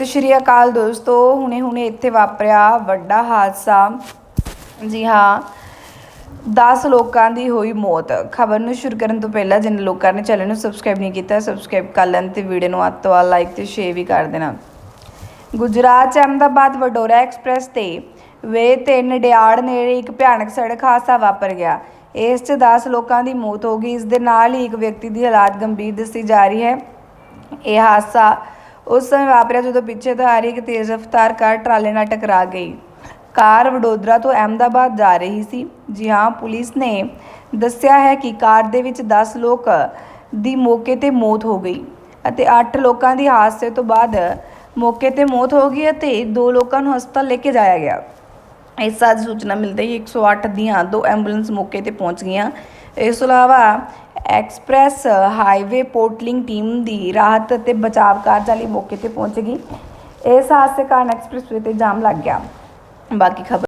ਸਤਿ ਸ਼੍ਰੀ ਅਕਾਲ ਦੋਸਤੋ ਹੁਣੇ ਹੁਣੇ ਇੱਥੇ ਵਾਪਰਿਆ ਵੱਡਾ ਹਾਦਸਾ। ਜੀ ਹਾਂ 10 ਲੋਕਾਂ ਦੀ ਹੋਈ ਮੌਤ। ਖਬਰ ਨੂੰ ਸ਼ੁਰੂ ਕਰਨ ਤੋਂ ਪਹਿਲਾਂ ਜਿਨ ਲੋਕਾਂ ਨੇ ਚੈਨਲ ਨੂੰ ਸਬਸਕ੍ਰਾਈਬ ਨਹੀਂ ਕੀਤਾ ਸਬਸਕ੍ਰਾਈਬ ਕਰ ਲੈਣ ਤੇ ਵੀਡੀਓ ਨੂੰ ਅੱਤ ਤੋਂ ਲਾਈਕ ਤੇ ਸ਼ੇਅਰ ਵੀ ਕਰ ਦੇਣਾ। ਗੁਜਰਾਤ 'ਚ ਅਹਿਮਦਾਬਾਦ ਵਡੋਰਾ ਐਕਸਪ੍ਰੈਸ ਤੇ ਵੇ ਤੇ ਨਡਿਆੜ ਨੇੜੇ ਇੱਕ ਭਿਆਨਕ ਸੜਕ ਹਾਦਸਾ ਵਾਪਰ ਗਿਆ। ਇਸ 'ਚ 10 ਲੋਕਾਂ ਦੀ ਮੌਤ ਹੋ ਗਈ। ਇਸ ਦੇ ਨਾਲ ਹੀ ਇੱਕ ਵਿਅਕਤੀ ਦੀ ਹਾਲਾਤ ਗੰਭੀਰ ਦੱਸੀ ਜਾ ਰਹੀ ਹੈ। ਇਹ ਹਾਦਸਾ ਉਸ ਸਮੇਂ ਵਾਪਰਿਆ ਜਦੋਂ ਪਿੱਛੇ ਤੋਂ ਆ ਰਹੀ ਇੱਕ ਤੇਜ਼ ਰਫ਼ਤਾਰ ਕਾਰ ਟਰਾਲੇ ਨਾਲ ਟਕਰਾ ਗਈ। ਕਾਰ ਵਡੋਦਰਾ ਤੋਂ ਅਹਿਮਦਾਬਾਦ ਜਾ ਰਹੀ ਸੀ। ਜੀ ਹਾਂ, ਪੁਲਿਸ ਨੇ ਦੱਸਿਆ ਹੈ ਕਿ ਕਾਰ ਦੇ ਵਿੱਚ 10 ਲੋਕ ਦੀ ਮੌਕੇ ਤੇ ਮੌਤ ਹੋ ਗਈ ਅਤੇ 8 ਲੋਕਾਂ ਦੀ ਹਾਦਸੇ ਤੋਂ ਬਾਅਦ ਮੌਕੇ ਤੇ ਮੌਤ ਹੋ ਗਈ ਅਤੇ 2 ਲੋਕਾਂ ਨੂੰ ਹਸਪਤਾਲ ਲੈ ਕੇ ਜਾਇਆ ਗਿਆ। ਇਸ ਸਾਲ ਸੂਚਨਾ ਮਿਲਦੇ ਹੀ 108 ਦੀਆਂ ਦੋ ਐਂਬੂਲੈਂਸ ਮੌਕੇ ਤੇ ਪਹੁੰਚ ਗਈਆਂ। ਇਸ ਤੋਂ ਇਲਾਵਾ ਐਕਸਪ੍ਰੈਸ ਹਾਈਵੇ ਪੋਰਟਲਿੰਗ ਟੀਮ ਦੀ ਰਾਹਤ ਅਤੇ ਬਚਾਅ ਕਾਰਜਾਂ ਲਈ ਮੌਕੇ ਤੇ ਪਹੁੰਚ ਗਈ ਇਸ ਹਾਦਸੇ ਕਾਰਨ ਐਕਸਪ੍ਰੈਸਵੇ ਤੇ ਜਾਮ ਲੱਗ ਗਿਆ। ਬਾਕੀ ਖਬਰ